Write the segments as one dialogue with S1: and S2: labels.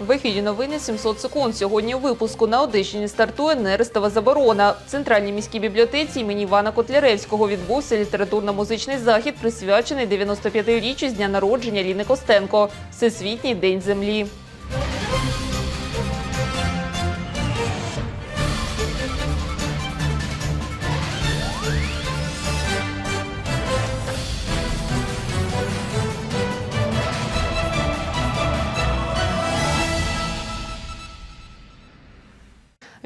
S1: В ефірі новини 700 секунд. Сьогодні у випуску на Одещині стартує нерестова заборона. В центральній міській бібліотеці імені Івана Котляревського відбувся літературно-музичний захід, присвячений 95-річчю з дня народження Ліни Костенко – Всесвітній день землі.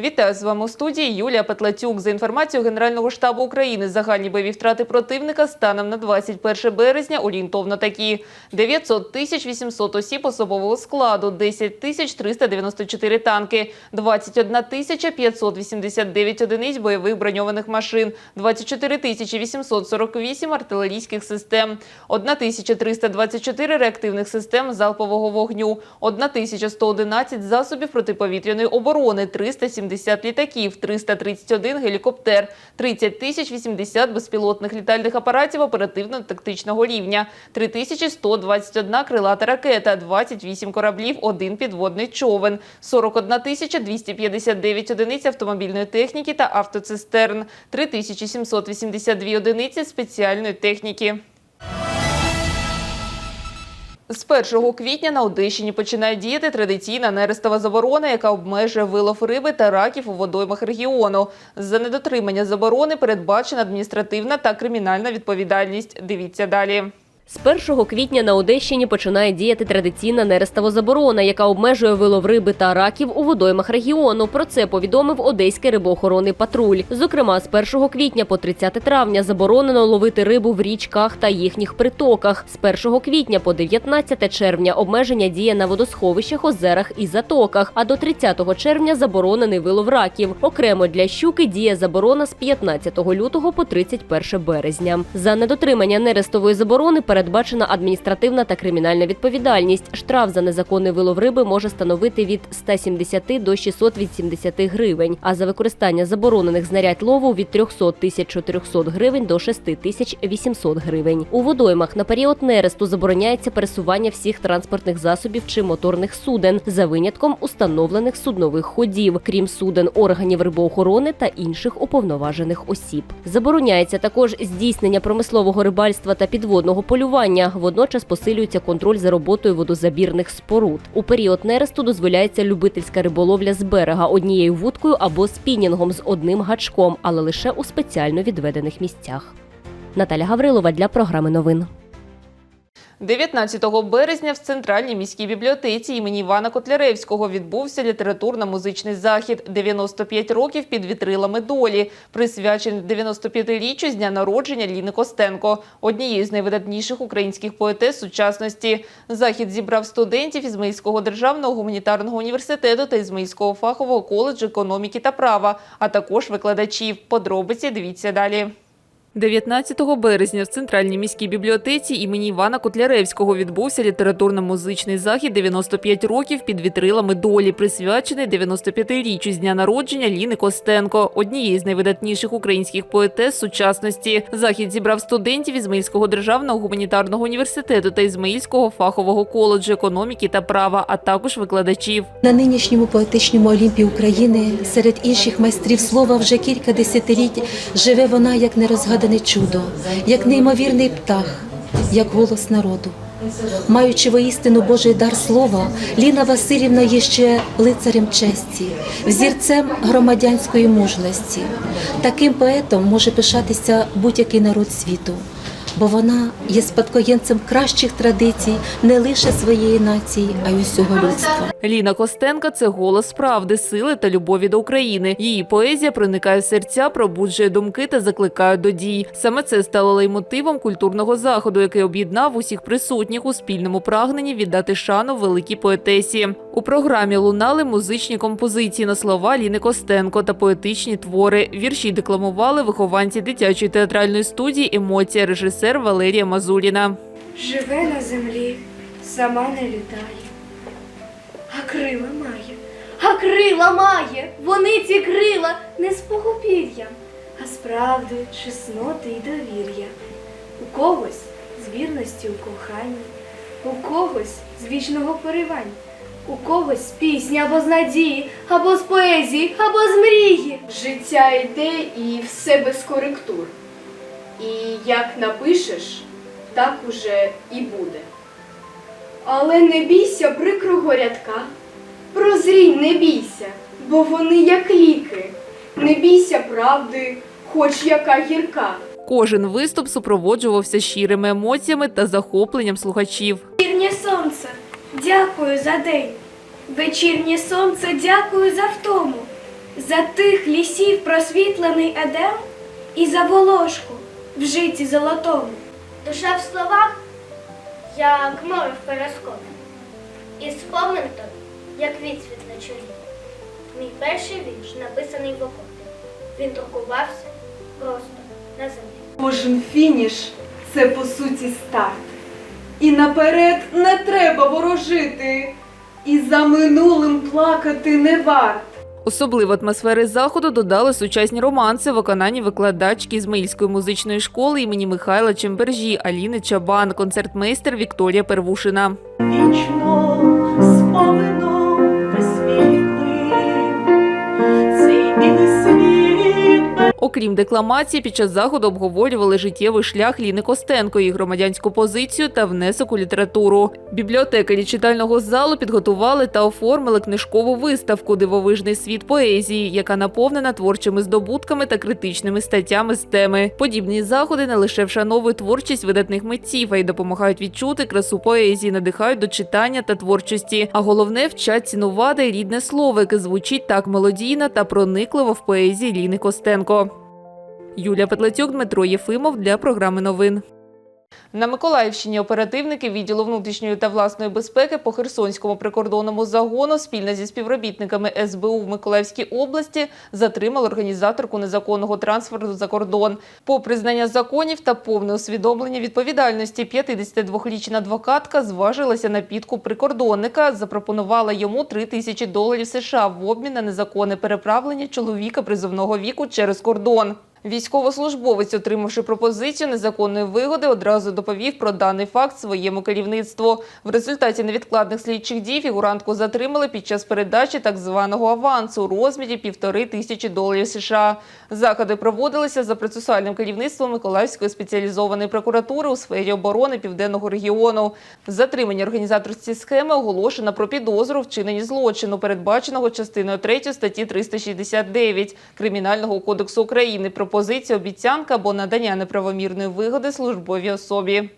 S1: Вітаю з вами у студії Юлія Петлацюк. За інформацією Генерального штабу України, загальні бойові втрати противника станом на 21 березня орієнтовно такі: 900 тисяч 800 осіб особового складу, 10 тисяч 394 танки, 21 тисяча 589 одиниць бойових броньованих машин, 24 тисячі 848 артилерійських систем, 1 тисяча 324 реактивних систем залпового вогню, 1 тисяча 111 засобів протиповітряної оборони, 370 літаків, 331 гелікоптер, 30 тисяч 80 безпілотних літальних апаратів оперативно-тактичного рівня, 3121 крилата ракета, 28 кораблів, 1 підводний човен, 41 тисяча 259 одиниць автомобільної техніки та автоцистерн, 3782 одиниці спеціальної техніки. З 1 квітня на Одещині починає діяти традиційна нерестова заборона, яка обмежує вилов риби та раків у водоймах регіону. За недотримання заборони передбачена адміністративна та кримінальна відповідальність. Дивіться далі.
S2: З 1 квітня на Одещині починає діяти традиційна нерестова заборона, яка обмежує вилов риби та раків у водоймах регіону. Про це повідомив Одеський рибоохоронний патруль. Зокрема, з 1 квітня по 30 травня заборонено ловити рибу в річках та їхніх притоках. З 1 квітня по 19 червня обмеження діє на водосховищах, озерах і затоках. А до 30 червня заборонений вилов раків. Окремо для щуки діє заборона з 15 лютого по 31 березня. За недотримання нерестової заборони передбачена адміністративна та кримінальна відповідальність. Штраф за незаконний вилов риби може становити від 170 до 680 гривень, а за використання заборонених знарядь лову від 300 тисяч 400 гривень до 6 тисяч 800 гривень. У водоймах на період нересту забороняється пересування всіх транспортних засобів чи моторних суден за винятком установлених суднових ходів, крім суден органів рибоохорони та інших уповноважених осіб. Забороняється також здійснення промислового рибальства та підводного полювання. Водночас посилюється контроль за роботою водозабірних споруд. У період нересту дозволяється любительська риболовля з берега однією вудкою або спінінгом з одним гачком, але лише у спеціально відведених місцях. Наталя Гаврилова для програми новин.
S1: 19 березня в центральній міській бібліотеці імені Івана Котляревського відбувся літературно-музичний захід «95 років під вітрилами долі, присвячений 95-річчю з дня народження Ліни Костенко, однієї з найвидатніших українських поетес сучасності. Захід зібрав студентів Ізмаїльського державного гуманітарного університету та Ізмаїльського фахового коледжу економіки та права, а також викладачів. Подробиці дивіться далі. 19 березня в центральній міській бібліотеці імені Івана Котляревського відбувся літературно-музичний захід «95 років під вітрилами долі, присвячений 95-річчю з дня народження Ліни Костенко, однієї з найвидатніших українських поетес сучасності. Захід зібрав студентів Ізмаїльського державного гуманітарного університету та Ізмаїльського фахового коледжу економіки та права, а також викладачів.
S3: На нинішньому поетичному Олімпі України серед інших майстрів слова вже кілька десятиліть живе вона як нерозгадане чудо, як неймовірний птах, як голос народу. Маючи воістину Божий дар слова, Ліна Васильівна є ще лицарем честі, взірцем громадянської мужності. Таким поетом може пишатися будь-який народ світу, бо вона є спадкоємцем кращих традицій не лише своєї нації, а й усього людства.
S1: Ліна Костенка це голос правди, сили та любові до України. Її поезія проникає в серця, пробуджує думки та закликає до дій. Саме це стало леймотивом культурного заходу, який об'єднав усіх присутніх у спільному прагненні віддати шану великій поетесі. У програмі лунали музичні композиції на слова Ліни Костенко та поетичні твори. Вірші декламували вихованці дитячої театральної студії Емоція режисер Валерія Мазуліна.
S4: Живе на землі, сама не літає, а крила має, а крила має, вони ці крила не з погубір'ям, а з правди, чесноти й довір'я. У когось з вірності у коханні, у когось з вічного поривання, У когось з пісні або з надії, або з поезії, або з мрії.
S5: Життя йде і все без коректур. І як напишеш, так уже і буде. Але не бійся прикрого рядка, прозрінь не бійся, бо вони як ліки. Не бійся правди, хоч яка гірка.
S1: Кожен виступ супроводжувався щирими емоціями та захопленням слухачів.
S4: Вечірнє сонце, дякую за день. Вечірнє сонце, дякую за втому, за тих лісів просвітлений едем і за волошку в житті золотому.
S6: Душа в словах, як море в перескопі, і спомин той, як відсвіт на чолі. Мій перший вірш написаний в окопі. Він друкувався просто на землі.
S7: Кожен фініш це по суті старт. І наперед не треба ворожити, і за минулим плакати не варт.
S1: Особливо атмосфери заходу додали сучасні романси виконанні викладачки Ізмаїльської музичної школи імені Михайла Чембержі Аліни Чабан, концертмейстер Вікторія Первушина. Окрім декламації, під час заходу обговорювали життєвий шлях Ліни Костенко, її громадянську позицію та внесок у літературу. Бібліотекарі читального залу підготували та оформили книжкову виставку Дивовижний світ поезії, яка наповнена творчими здобутками та критичними статтями з теми. Подібні заходи не лише вшановують творчість видатних митців, а й допомагають відчути красу поезії, надихають до читання та творчості. А головне вчать цінувати рідне слово, яке звучить так мелодійно та проникливо в поезії Ліни Костенко. Юлія Петлецюк, Дмитро Єфимов для програми новин. На Миколаївщині оперативники відділу внутрішньої та власної безпеки по Херсонському прикордонному загону спільно зі співробітниками СБУ в Миколаївській області затримали організаторку незаконного трансферту за кордон. Попри знання законів та повне усвідомлення відповідальності, 52-річна адвокатка зважилася на підкуп прикордонника, запропонувала йому 3 тисячі доларів США в обмін на незаконне переправлення чоловіка призовного віку через кордон. Військовослужбовець, отримавши пропозицію незаконної вигоди, одразу доповів про даний факт своєму керівництву. В результаті невідкладних слідчих дій фігурантку затримали під час передачі так званого авансу у розмірі півтори тисячі доларів США. Заходи проводилися за процесуальним керівництвом Миколаївської спеціалізованої прокуратури у сфері оборони південного регіону. Затримання організаторської схеми оголошено про підозру в вчиненні злочину, передбаченого частиною 3 статті 369 Кримінального кодексу України пропозиція, обіцянка або надання неправомірної вигоди службовій особі.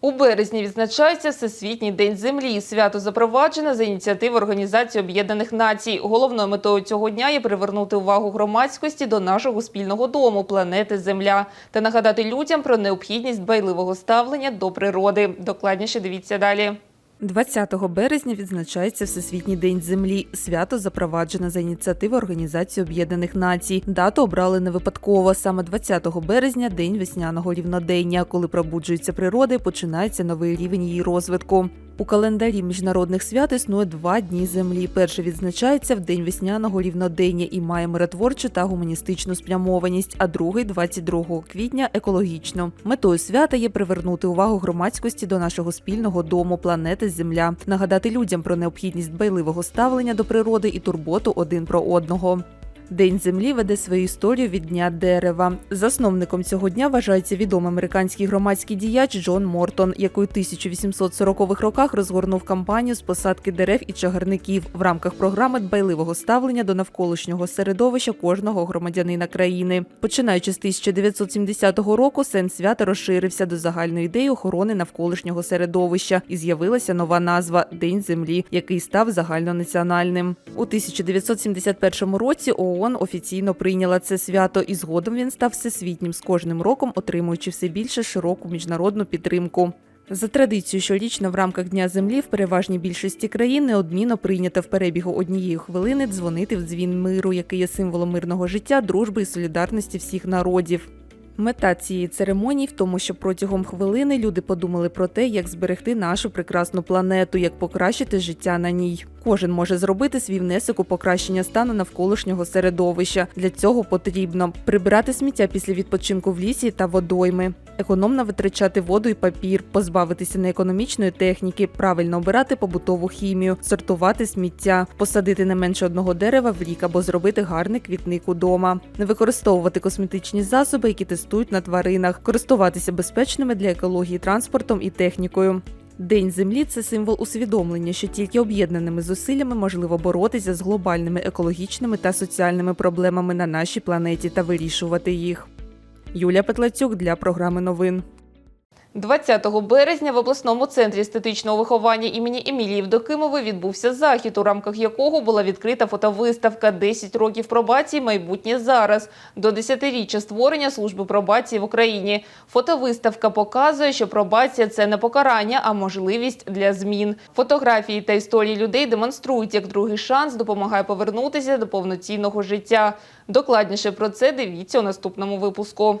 S1: У березні відзначається Всесвітній день землі. Свято запроваджене за ініціативи Організації Об'єднаних Націй. Головною метою цього дня є привернути увагу громадськості до нашого спільного дому планети Земля та нагадати людям про необхідність дбайливого ставлення до природи. Докладніше дивіться далі. 20 березня відзначається Всесвітній день землі. Свято запроваджено за ініціативи Організації Об'єднаних Націй. Дату обрали не випадково. Саме 20 березня день весняного рівнодення, коли пробуджується природа і починається новий рівень її розвитку. У календарі міжнародних свят існує два дні землі. Перший відзначається в день весняного рівнодення і має миротворчу та гуманістичну спрямованість, а другий 22 квітня екологічно. Метою свята є привернути увагу громадськості до нашого спільного дому, планети Земля, нагадати людям про необхідність дбайливого ставлення до природи і турботу один про одного. День землі веде свою історію від дня дерева. Засновником цього дня вважається відомий американський громадський діяч Джон Мортон, який у 1840-х роках розгорнув кампанію з посадки дерев і чагарників в рамках програми дбайливого ставлення до навколишнього середовища кожного громадянина країни. Починаючи з 1970 року, сенс свята розширився до загальної ідеї охорони навколишнього середовища, і з'явилася нова назва День землі, який став загальнонаціональним. У 1971 році ООН офіційно прийняла це свято, і згодом він став всесвітнім з кожним роком, отримуючи все більше широку міжнародну підтримку. За традицією, щорічно в рамках Дня землі в переважній більшості країн неодмінно прийнято в перебігу однієї хвилини дзвонити в дзвін миру, який є символом мирного життя, дружби і солідарності всіх народів.
S8: Мета цієї церемонії в тому, щоб протягом хвилини люди подумали про те, як зберегти нашу прекрасну планету, як покращити життя на ній. Кожен може зробити свій внесок у покращення стану навколишнього середовища. Для цього потрібно прибирати сміття після відпочинку в лісі та водойми, економно витрачати воду і папір, позбавитися неекономічної техніки, правильно обирати побутову хімію, сортувати сміття, посадити не менше одного дерева в рік або зробити гарний квітник удома, не використовувати косметичні засоби, які тестують на тваринах, користуватися безпечними для екології транспортом і технікою. День землі це символ усвідомлення, що тільки об'єднаними зусиллями можливо боротися з глобальними екологічними та соціальними проблемами на нашій планеті та вирішувати їх. Юлія Петлацюк для програми новин.
S1: 20 березня в обласному центрі естетичного виховання імені Емілії Вдокимової відбувся захід, у рамках якого була відкрита фотовиставка «10 років пробації. Майбутнє зараз» до 10-річчя створення служби пробації в Україні. Фотовиставка показує, що пробація – це не покарання, а можливість для змін. Фотографії та історії людей демонструють, як другий шанс допомагає повернутися до повноцінного життя. Докладніше про це дивіться у наступному випуску.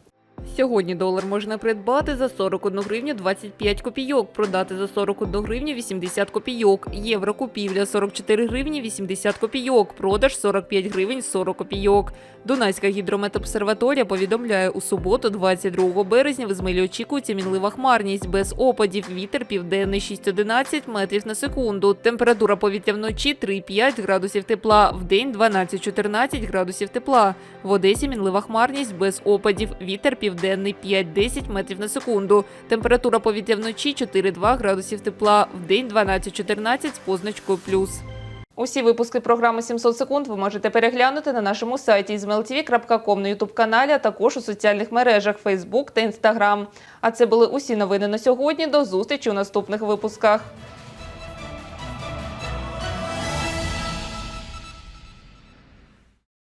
S1: Сьогодні долар можна придбати за 41 гривню 25 копійок, продати за 41 гривню 80 копійок. Євро купівля 44 гривні 80 копійок, продаж 45 гривень 40 копійок. Дунайська гідрометобсерваторія повідомляє, у суботу, 22 березня, в Ізмаїлі очікується мінлива хмарність без опадів. Вітер південний 6-11 метрів на секунду. Температура повітря вночі 3-5 градусів тепла, в день 12-14 градусів тепла. В Одесі мінлива хмарність без опадів. Вітер південний 5-10 метрів на секунду. Температура повітря вночі 4-2 градусів тепла, в день 12-14 з позначкою плюс. Усі випуски програми «700 секунд ви можете переглянути на нашому сайті izmailtv.com на ютуб-каналі, а також у соціальних мережах Facebook та Instagram. А це були усі новини на сьогодні. До зустрічі у наступних випусках.